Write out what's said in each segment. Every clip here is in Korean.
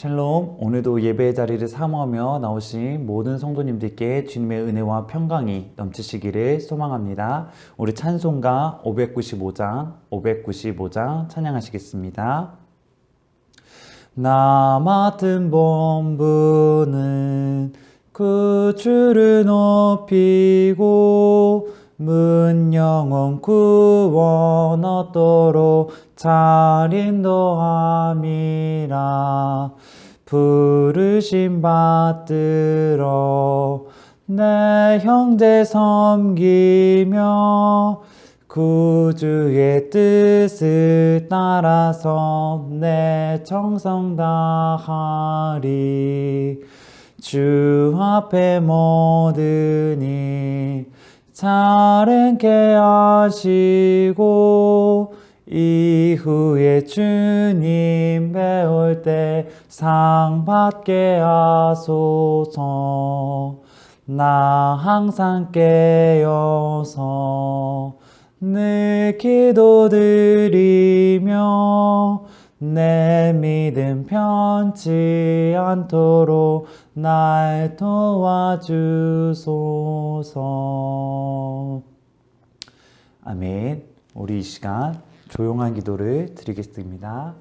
샬롬, 오늘도 예배의 자리를 사모하며 나오신 모든 성도님들께 주님의 은혜와 평강이 넘치시기를 소망합니다. 우리 찬송가 595장, 595장 찬양하시겠습니다. 나 맡은 본분은 그 주를 높이고 문 영원 구원 얻도록 잘 인도함이라. 부르심 받들어 내 형제 섬기며 구주의 뜻을 따라서 내 정성 다하리. 주 앞에 모든 일 잘 행케 하시고 이후에 주님 배울 때 상 받게 하소서. 나 항상 깨어서 늘 기도 드리며 내 믿음 편치 않도록 날 도와주소서. 아멘. 우리 이 시간 조용한 기도를 드리겠습니다.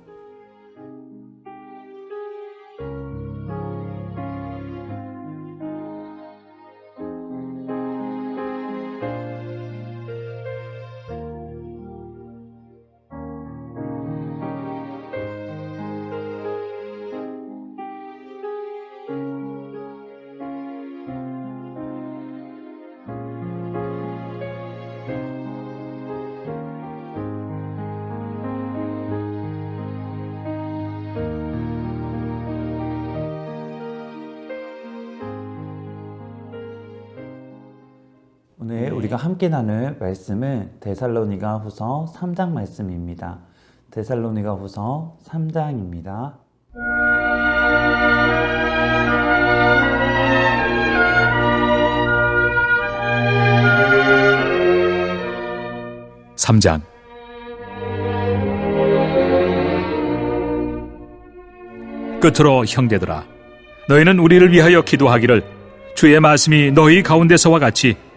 우리가 함께 나눌 말씀은 데살로니가 후서 3장 말씀입니다. 데살로니가 후서 3장입니다. 3장 끝으로 형제들아 너희는 우리를 위하여 기도하기를 주의 말씀이 너희 가운데서와 같이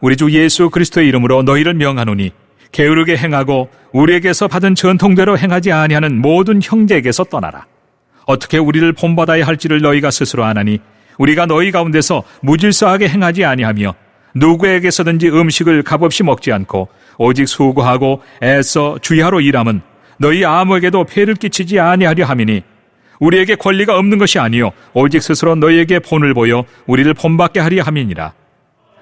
우리 주 예수 그리스도의 이름으로 너희를 명하노니 게으르게 행하고 우리에게서 받은 전통대로 행하지 아니하는 모든 형제에게서 떠나라. 어떻게 우리를 본받아야 할지를 너희가 스스로 아나니 우리가 너희 가운데서 무질서하게 행하지 아니하며 누구에게서든지 음식을 값없이 먹지 않고 오직 수고하고 애써 주야로 일함은 너희 아무에게도 폐를 끼치지 아니하려 함이니 우리에게 권리가 없는 것이 아니요 오직 스스로 너희에게 본을 보여 우리를 본받게 하려 함이니라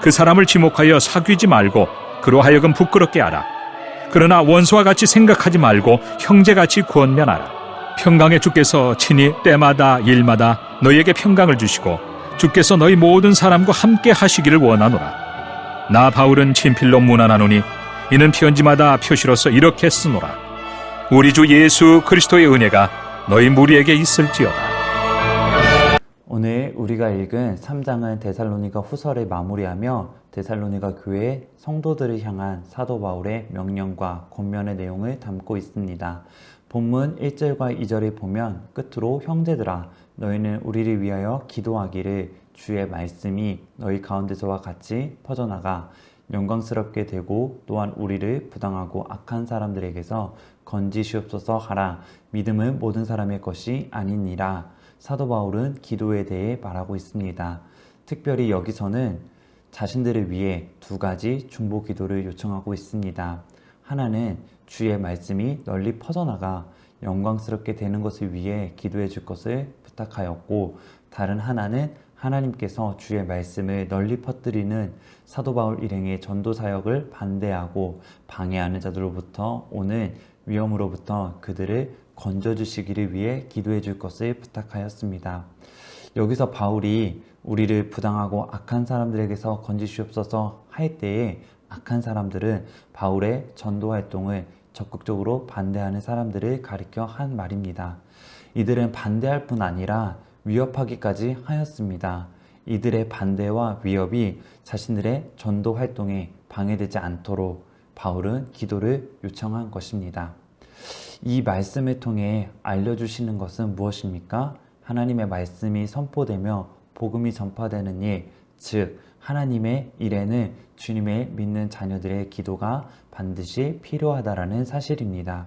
그 사람을 지목하여 사귀지 말고 그로 하여금 부끄럽게 하라. 그러나 원수와 같이 생각하지 말고 형제같이 권면하라. 평강의 주께서 친히 때마다 일마다 너희에게 평강을 주시고 주께서 너희 모든 사람과 함께 하시기를 원하노라. 나 바울은 친필로 문안하노니 이는 편지마다 표시로서 이렇게 쓰노라. 우리 주 예수 그리스도의 은혜가 너희 무리에게 있을지어다. 오늘 우리가 읽은 3장은 데살로니가 후서를 마무리하며 데살로니가 교회 성도들을 향한 사도 바울의 명령과 권면의 내용을 담고 있습니다. 본문 1절과 2절을 보면 끝으로 형제들아 너희는 우리를 위하여 기도하기를 주의 말씀이 너희 가운데서와 같이 퍼져나가 영광스럽게 되고 또한 우리를 부당하고 악한 사람들에게서 건지시옵소서 하라 믿음은 모든 사람의 것이 아니니라 사도 바울은 기도에 대해 말하고 있습니다. 특별히 여기서는 자신들을 위해 두 가지 중보 기도를 요청하고 있습니다. 하나는 주의 말씀이 널리 퍼져나가 영광스럽게 되는 것을 위해 기도해 줄 것을 부탁하였고, 다른 하나는 하나님께서 주의 말씀을 널리 퍼뜨리는 사도 바울 일행의 전도 사역을 반대하고 방해하는 자들로부터 오는 위험으로부터 그들을 건져 주시기를 위해 기도해 줄 것을 부탁하였습니다. 여기서 바울이 우리를 부당하고 악한 사람들에게서 건지시옵소서 할 때에 악한 사람들은 바울의 전도 활동을 적극적으로 반대하는 사람들을 가리켜 한 말입니다. 이들은 반대할 뿐 아니라 위협하기까지 하였습니다. 이들의 반대와 위협이 자신들의 전도 활동에 방해되지 않도록 바울은 기도를 요청한 것입니다. 이 말씀을 통해 알려주시는 것은 무엇입니까? 하나님의 말씀이 선포되며 복음이 전파되는 일, 즉, 하나님의 일에는 주님의 믿는 자녀들의 기도가 반드시 필요하다라는 사실입니다.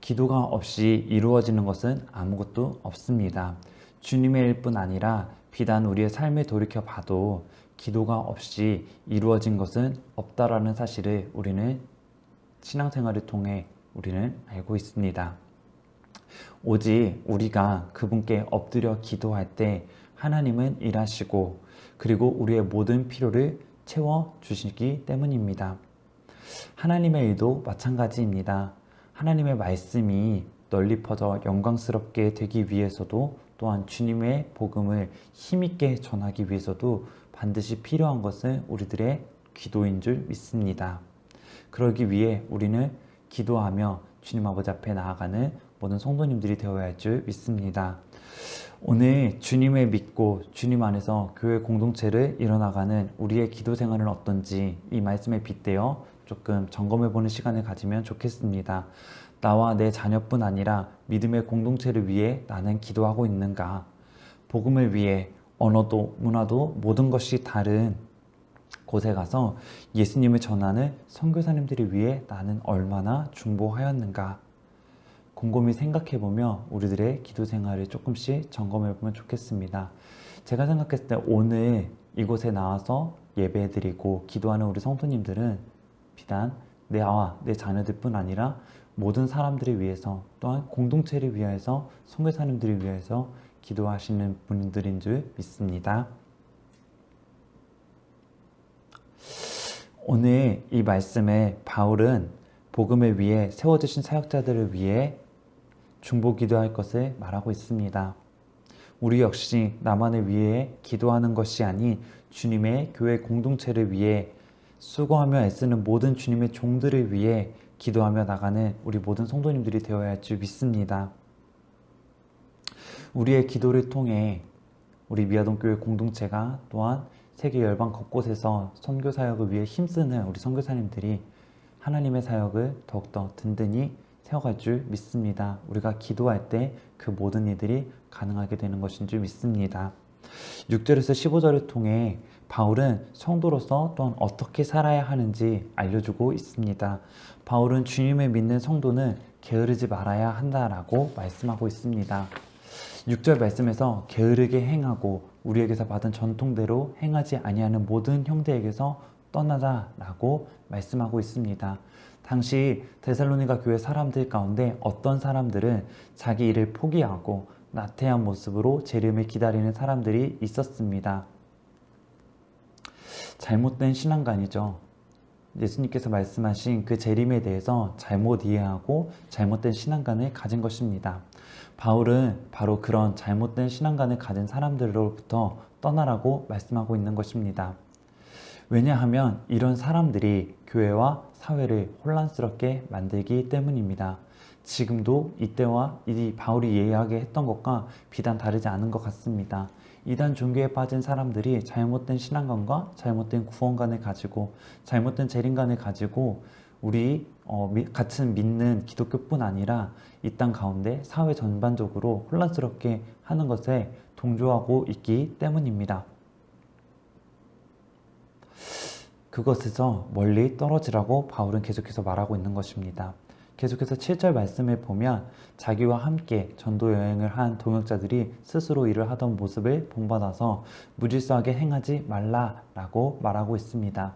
기도가 없이 이루어지는 것은 아무것도 없습니다. 주님의 일뿐 아니라 비단 우리의 삶에 돌이켜 봐도 기도가 없이 이루어진 것은 없다라는 사실을 우리는 신앙생활을 통해 우리는 알고 있습니다. 오직 우리가 그분께 엎드려 기도할 때 하나님은 일하시고 그리고 우리의 모든 필요를 채워 주시기 때문입니다. 하나님의 일도 마찬가지입니다. 하나님의 말씀이 널리 퍼져 영광스럽게 되기 위해서도 또한 주님의 복음을 힘있게 전하기 위해서도 반드시 필요한 것은 우리들의 기도인 줄 믿습니다. 그러기 위해 우리는 기도하며 주님 아버지 앞에 나아가는 모든 성도님들이 되어야 할 줄 믿습니다. 오늘 주님을 믿고 주님 안에서 교회 공동체를 이뤄나가는 우리의 기도 생활은 어떤지 이 말씀에 빗대어 조금 점검해 보는 시간을 가지면 좋겠습니다. 나와 내 자녀뿐 아니라 믿음의 공동체를 위해 나는 기도하고 있는가? 복음을 위해 언어도 문화도 모든 것이 다른 곳에 가서 예수님을 전하는 선교사님들을 위해 나는 얼마나 중보하였는가? 곰곰이 생각해 보며 우리들의 기도 생활을 조금씩 점검해 보면 좋겠습니다. 제가 생각했을 때 오늘 이곳에 나와서 예배 드리고 기도하는 우리 성도님들은 비단 내와 내 자녀들뿐 아니라 모든 사람들을 위해서 또한 공동체를 위해서 선교사님들을 위해서 기도하시는 분들인 줄 믿습니다. 오늘 이 말씀에 바울은 복음을 위해 세워주신 사역자들을 위해 중보 기도할 것을 말하고 있습니다. 우리 역시 나만을 위해 기도하는 것이 아닌 주님의 교회 공동체를 위해 수고하며 애쓰는 모든 주님의 종들을 위해 기도하며 나가는 우리 모든 성도님들이 되어야 할 줄 믿습니다. 우리의 기도를 통해 우리 미아동교회 공동체가 또한 세계 열방 곳곳에서 선교 사역을 위해 힘쓰는 우리 선교사님들이 하나님의 사역을 더욱더 든든히 세워갈 줄 믿습니다. 우리가 기도할 때 그 모든 일들이 가능하게 되는 것인 줄 믿습니다. 6절에서 15절을 통해 바울은 성도로서 또한 어떻게 살아야 하는지 알려주고 있습니다. 바울은 주님을 믿는 성도는 게으르지 말아야 한다라고 말씀하고 있습니다. 6절 말씀에서 게으르게 행하고 우리에게서 받은 전통대로 행하지 아니하는 모든 형제에게서 떠나다라고 말씀하고 있습니다. 당시 데살로니가 교회 사람들 가운데 어떤 사람들은 자기 일을 포기하고 나태한 모습으로 재림을 기다리는 사람들이 있었습니다. 잘못된 신앙관이죠. 예수님께서 말씀하신 그 재림에 대해서 잘못 이해하고 잘못된 신앙관을 가진 것입니다. 바울은 바로 그런 잘못된 신앙관을 가진 사람들로부터 떠나라고 말씀하고 있는 것입니다. 왜냐하면 이런 사람들이 교회와 사회를 혼란스럽게 만들기 때문입니다. 지금도 이때와 이 바울이 이야기했던 것과 비단 다르지 않은 것 같습니다. 이단 종교에 빠진 사람들이 잘못된 신앙관과 잘못된 구원관을 가지고 잘못된 재림관을 가지고 우리 어, 같은 믿는 기독교뿐 아니라 이 땅 가운데 사회 전반적으로 혼란스럽게 하는 것에 동조하고 있기 때문입니다. 그것에서 멀리 떨어지라고 바울은 계속해서 말하고 있는 것입니다. 계속해서 7절 말씀을 보면 자기와 함께 전도 여행을 한 동역자들이 스스로 일을 하던 모습을 본받아서 무질서하게 행하지 말라라고 말하고 있습니다.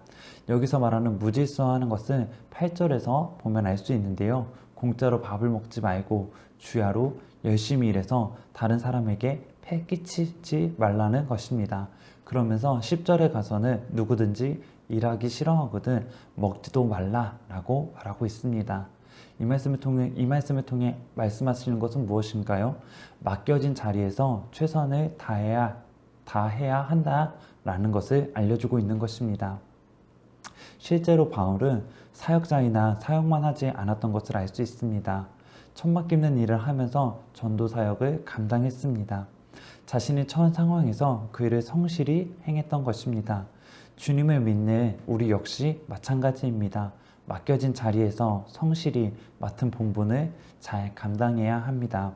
여기서 말하는 무질서하는 것은 8절에서 보면 알 수 있는데요. 공짜로 밥을 먹지 말고 주야로 열심히 일해서 다른 사람에게 패 끼치지 말라는 것입니다. 그러면서 10절에 가서는 누구든지 일하기 싫어하거든 먹지도 말라라고 말하고 있습니다. 이 말씀을 통해 이 말씀을 통해 말씀하시는 것은 무엇인가요? 맡겨진 자리에서 최선을 다해야 다해야 한다라는 것을 알려주고 있는 것입니다. 실제로 바울은 사역자이나 사역만 하지 않았던 것을 알 수 있습니다. 천막 깁는 일을 하면서 전도 사역을 감당했습니다. 자신이 처한 상황에서 그 일을 성실히 행했던 것입니다. 주님을 믿는 우리 역시 마찬가지입니다. 맡겨진 자리에서 성실히 맡은 본분을 잘 감당해야 합니다.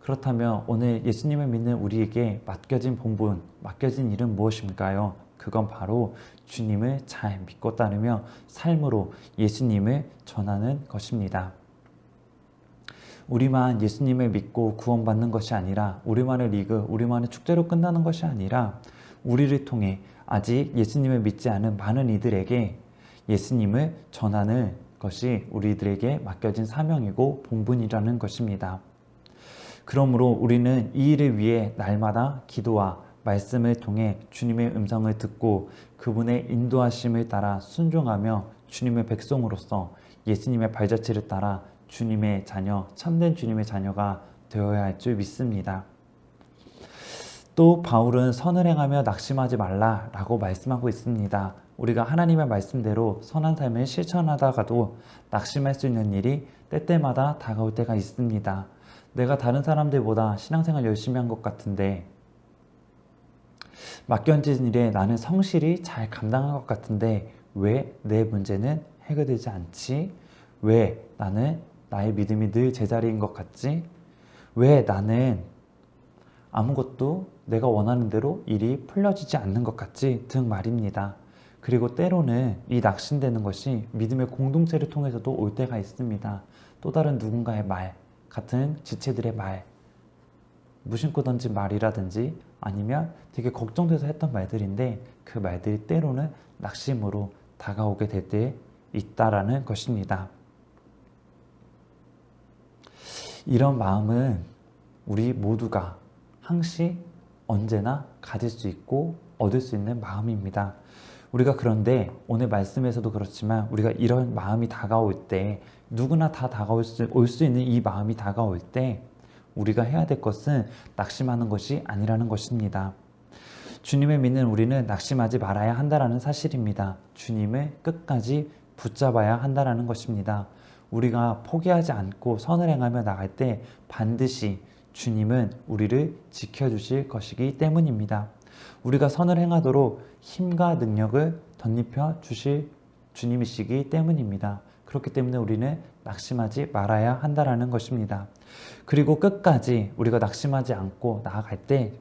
그렇다면 오늘 예수님을 믿는 우리에게 맡겨진 본분, 맡겨진 일은 무엇일까요? 그건 바로 주님을 잘 믿고 따르며 삶으로 예수님을 전하는 것입니다. 우리만 예수님을 믿고 구원받는 것이 아니라 우리만의 리그, 우리만의 축제로 끝나는 것이 아니라 우리를 통해 아직 예수님을 믿지 않은 많은 이들에게 예수님을 전하는 것이 우리들에게 맡겨진 사명이고 본분이라는 것입니다. 그러므로 우리는 이 일을 위해 날마다 기도와 말씀을 통해 주님의 음성을 듣고 그분의 인도하심을 따라 순종하며 주님의 백성으로서 예수님의 발자취를 따라 주님의 자녀, 참된 주님의 자녀가 되어야 할 줄 믿습니다. 또 바울은 선을 행하며 낙심하지 말라라고 말씀하고 있습니다. 우리가 하나님의 말씀대로 선한 삶을 실천하다가도 낙심할 수 있는 일이 때때마다 다가올 때가 있습니다. 내가 다른 사람들보다 신앙생활 열심히 한 것 같은데 맡겨진 일에 나는 성실히 잘 감당한 것 같은데 왜 내 문제는 해결되지 않지? 왜 나는 나의 믿음이 늘 제자리인 것 같지? 왜 나는 아무것도 내가 원하는 대로 일이 풀려지지 않는 것 같지? 등 말입니다. 그리고 때로는 이 낙심되는 것이 믿음의 공동체를 통해서도 올 때가 있습니다. 또 다른 누군가의 말, 같은 지체들의 말, 무심코 던진 말이라든지 아니면 되게 걱정돼서 했던 말들인데 그 말들이 때로는 낙심으로 다가오게 될 때 있다라는 것입니다. 이런 마음은 우리 모두가 항시 언제나 가질 수 있고 얻을 수 있는 마음입니다. 우리가 그런데 오늘 말씀에서도 그렇지만 우리가 이런 마음이 다가올 때 누구나 다 다가올 수, 올 수 있는 이 마음이 다가올 때 우리가 해야 될 것은 낙심하는 것이 아니라는 것입니다. 주님을 믿는 우리는 낙심하지 말아야 한다라는 사실입니다. 주님을 끝까지 붙잡아야 한다라는 것입니다. 우리가 포기하지 않고 선을 행하며 나갈 때 반드시 주님은 우리를 지켜주실 것이기 때문입니다. 우리가 선을 행하도록 힘과 능력을 덧입혀 주실 주님이시기 때문입니다. 그렇기 때문에 우리는 낙심하지 말아야 한다라는 것입니다. 그리고 끝까지 우리가 낙심하지 않고 나아갈 때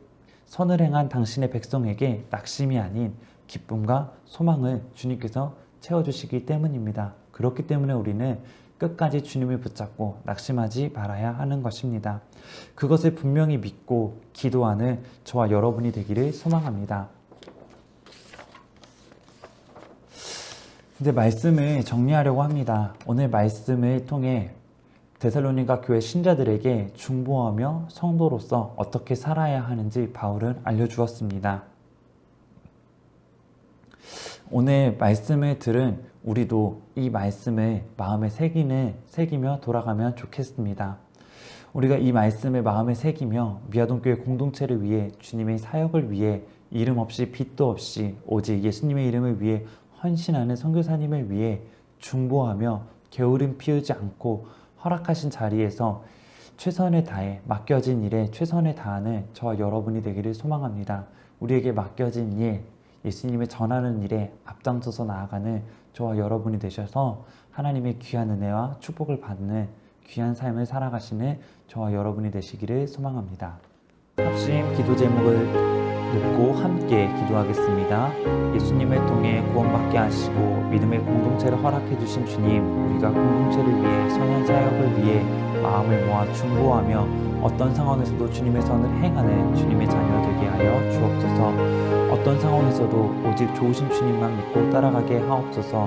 선을 행한 당신의 백성에게 낙심이 아닌 기쁨과 소망을 주님께서 채워주시기 때문입니다. 그렇기 때문에 우리는 끝까지 주님을 붙잡고 낙심하지 말아야 하는 것입니다. 그것을 분명히 믿고 기도하는 저와 여러분이 되기를 소망합니다. 이제 말씀을 정리하려고 합니다. 오늘 말씀을 통해 데살로니가 교회 신자들에게 중보하며 성도로서 어떻게 살아야 하는지 바울은 알려주었습니다. 오늘 말씀을 들은 우리도 이 말씀을 마음에 새기는, 새기며 돌아가면 좋겠습니다. 우리가 이 말씀을 마음에 새기며 미아동교회 공동체를 위해 주님의 사역을 위해 이름 없이 빛도 없이 오직 예수님의 이름을 위해 헌신하는 선교사님을 위해 중보하며 게으름 피우지 않고 허락하신 자리에서 최선을 다해 맡겨진 일에 최선을 다하는 저와 여러분이 되기를 소망합니다. 우리에게 맡겨진 일, 예수님의 전하는 일에 앞장서서 나아가는 저와 여러분이 되셔서 하나님의 귀한 은혜와 축복을 받는 귀한 삶을 살아가시는 저와 여러분이 되시기를 소망합니다. 합심 기도 제목을 놓고 함께 기도하겠습니다. 예수님을 통해 구원받게 하시고 믿음의 공동체를 허락해 주신 주님, 우리가 공동체를 위해 선한 사역을 위해 마음을 모아 중보하며 어떤 상황에서도 주님의 선을 행하는 주님의 자녀 되게 하여 주옵소서. 어떤 상황에서도 오직 좋으신 주님만 믿고 따라가게 하옵소서.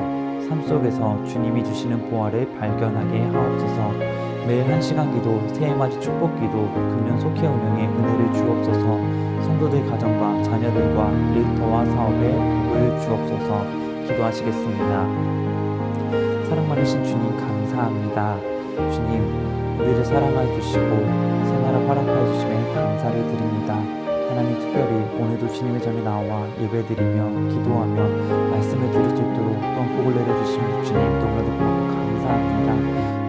삶 속에서 주님이 주시는 보화를 발견하게 하옵소서. 매일 한 시간 기도, 새해맞이 축복 기도, 금년 속회 운영에 은혜를 주옵소서. 성도들 가정과 자녀들과 일터와 사업에 복을 주옵소서. 기도하시겠습니다. 사랑 많으신 주님 감사합니다. 주님, 우리를 사랑하여 주시고 새나라 허락하여 주심에 감사를 드립니다. 하나님 특별히 오늘도 주님의 전에 나와 예배드리며 기도하며 말씀을 들을 수 있도록 또한 복을 내려주신 주님 너무나도 감사합니다.